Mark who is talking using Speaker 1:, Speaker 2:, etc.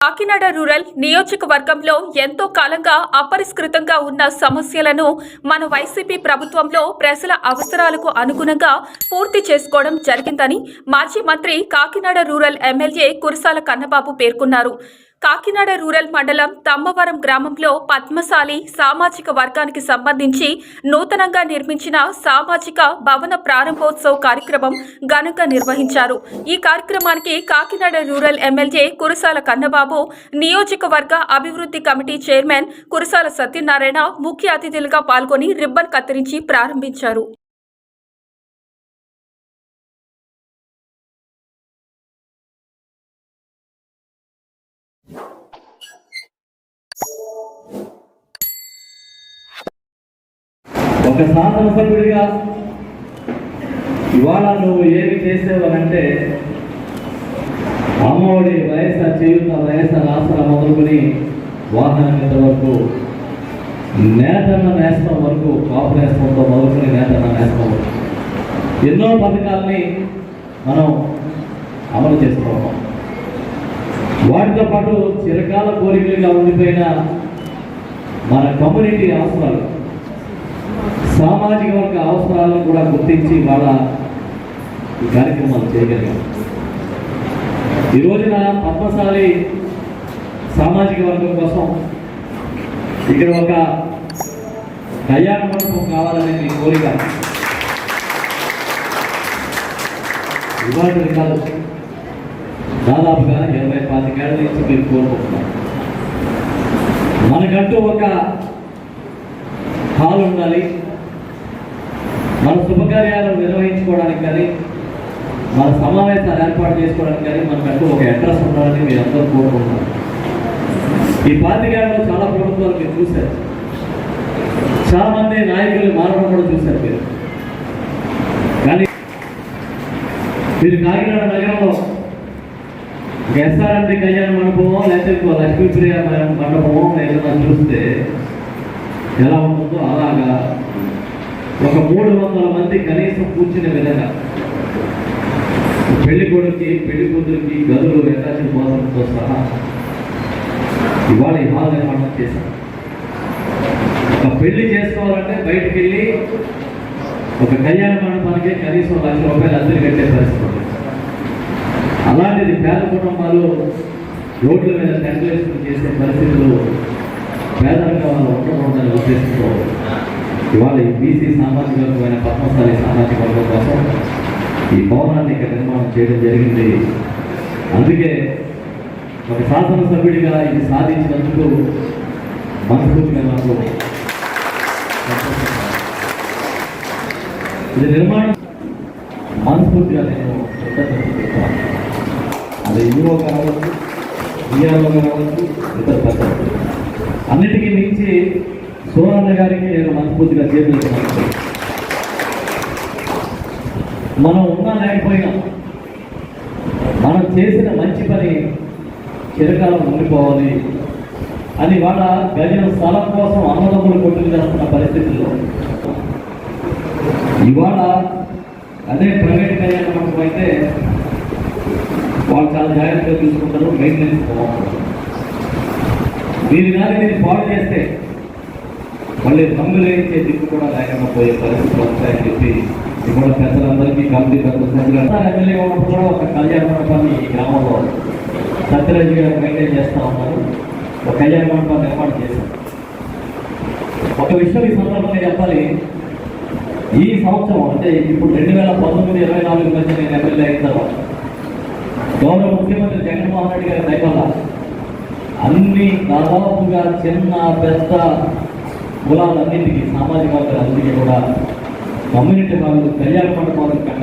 Speaker 1: Kakinada rural నియోజకవర్గంలో ఎంతో కాలంగా అపరిష్కృతంగా ఉన్న సమస్యలను మన వైసీపీ ప్రభుత్వంలో ప్రజల అవసరాలకు అనుగుణంగా పూర్తి చేసుకోవడం జరిగిందని మాజీ మంత్రి కాకినాడ రూరల్ ఎమ్మెల్యే కురసాల కన్నబాబు పేర్కొన్నారు. కాకినాడ రూరల్ మండలం తమ్మవరం గ్రామంలో పద్మశాలి సామాజిక వర్గానికి సంబంధించి నూతనంగా నిర్మించిన సామాజిక భవన ప్రారంభోత్సవ కార్యక్రమం ఘనంగా నిర్వహించారు. ఈ కార్యక్రమానికి కాకినాడ రూరల్ ఎమ్మెల్యే కురసాల కన్నబాబు నియోజకవర్గ అభివృద్ధి కమిటీ చైర్మన్ కురసాల సత్యనారాయణ ముఖ్య అతిథులుగా పాల్గొని రిబ్బన్ కత్తిరించి ప్రారంభించారు.
Speaker 2: ఒక శాసనసభ్యుడిగా ఇవాళ నువ్వు ఏమి చేసేవనంటే అమ్మఒడి వయస చేయుత వయస ఆసరా మొదలుకొని వాహన మీద వరకు నేతన్న నేస్తం వరకు కాపు నేస్తంతో మొదలుకొని నేతన్న నేస్తం వరకు. ఎన్నో పథకాలని మనం అమలు చేసుకోవాలి వాటితో పాటు చిరకాల కోరికలుగా ఉండిపోయిన మన కమ్యూనిటీ అవసరాలు సామాజిక వర్గ అవసరాలను కూడా గుర్తించి వాళ్ళ ఈ కార్యక్రమాలు చేయగలిగాం. ఈ రోజున పద్మశాలి సామాజిక వర్గం కోసం ఇక్కడ ఒక కళ్యాణ మండపం కావాలనే మీ కోరిక. ఇవాళ కాదు. దాదాపుగా ఇరవై పాతికేళ్ళ నుంచి మీరు కోరుకుంటున్నారు. మనకంటూ ఒక హాల్ ఉండాలి. మన శుభకార్యాలు నిర్వహించుకోవడానికి కానీ మన సమావేశాలు ఏర్పాటు చేసుకోవడానికి కానీ మనకంటూ ఒక అడ్రస్ ఉండాలని మీరు అందరూ కోరుకుంటున్నారు. ఈ పాతికేళ్ళలో చాలా ప్రభుత్వాలు మీరు చూశారు. చాలా మంది నాయకులు మారడం కూడా చూశారు మీరు. కానీ మీరు కాకినాడ నగరంలో ఎస్ఆర్ఎండి కళ్యాణ మండపమో లేకపోతే ఇంకో లక్ష్మీప్రియ మండపమో ఏదైనా చూస్తే ఎలా ఉంటుందో అలాగా ఒక మూడు వందల మంది కనీసం కూర్చునే విధంగా. పెళ్ళి కొడుకి పెళ్ళి కూతురికి గదులు అటాచ్డ్ బాత్రూమ్తో సహా ఇవాళ ఈ హాల్ నిర్మాణం చేశాం. ఒక పెళ్ళి చేసుకోవాలంటే బయటికి వెళ్ళి ఒక కళ్యాణ మండపానికి కనీసం లక్ష రూపాయలు అద్దెలు కట్టే పరిస్థితి అలాంటిది పేద కుటుంబాలు రోడ్ల మీద టెంటలేషన్ చేసే పరిస్థితులు పేదరికం వాళ్ళు ఉండడం ఉందని ఉద్దేశంతో ఇవాళ ఈ బీసీ సామాజిక వర్గమైన పద్మశాలి సామాజిక వర్గం కోసం ఈ భవనాన్ని ఇక్కడ నిర్మాణం చేయడం జరిగింది. అందుకే ఒక శాసనసభ్యుడిగా ఇది సాధించినందుకు మనస్ఫూర్తిగా నాకు ఇది నిర్మాణం మనస్ఫూర్తిగా నేను అది యువో కావచ్చు ఇయాలో కావచ్చు ఇతర అన్నిటికీ మించి సువర్ణ గారికి నేను మనస్ఫూర్తిగా చేతులుతున్నాను మనం ఉన్నా లేకపోయినా మనం చేసిన మంచి పని చిరకాలం ఉండిపోవాలి అని వాళ్ళ గజన స్థలం కోసం అన్నదమ్ములు కొట్టుకు చేస్తున్న పరిస్థితుల్లో ఇవాళ అదే ప్రైవేట్ కళ్యాణ మండపం అయితే వాళ్ళు చాలా జాగ్రత్తగా చూసుకుంటారు మెయింటెనెన్స్ బాగుంటుంది దీని కానీ నేను పాడు చేస్తే మళ్ళీ రంగులు వేయించే దిక్కు కూడా లేకపోయే పోయే పరిస్థితులు వస్తాయని చెప్పి ఇప్పుడు పెద్దలందరికీ కమిటీ పెద్దలు సభ్యులు ఎమ్మెల్యే ఉన్నప్పుడు కూడా ఒక కళ్యాణ మండపాన్ని ఈ గ్రామంలో సత్యరాజు గారు మెయింటైన్ చేస్తూ ఉన్నారు. ఒక కళ్యాణ మండపాన్ని ఏర్పాటు చేశారు. ఒక విషయం ఈ సందర్భంగా చెప్పాలి. ఈ సంవత్సరం అంటే ఇప్పుడు రెండు వేల పంతొమ్మిది ఇరవై నాలుగు మధ్య నేను ఎమ్మెల్యే అయిన తర్వాత గౌరవ ముఖ్యమంత్రి జగన్మోహన్ రెడ్డి గారి దయ అన్ని దాదాపుగా చిన్న పెద్ద కులాలన్నింటికి సామాజిక వర్గాలన్నింటికి కూడా కమ్యూనిటీ వాళ్ళు కళ్యాణ మండపాలు కట్ట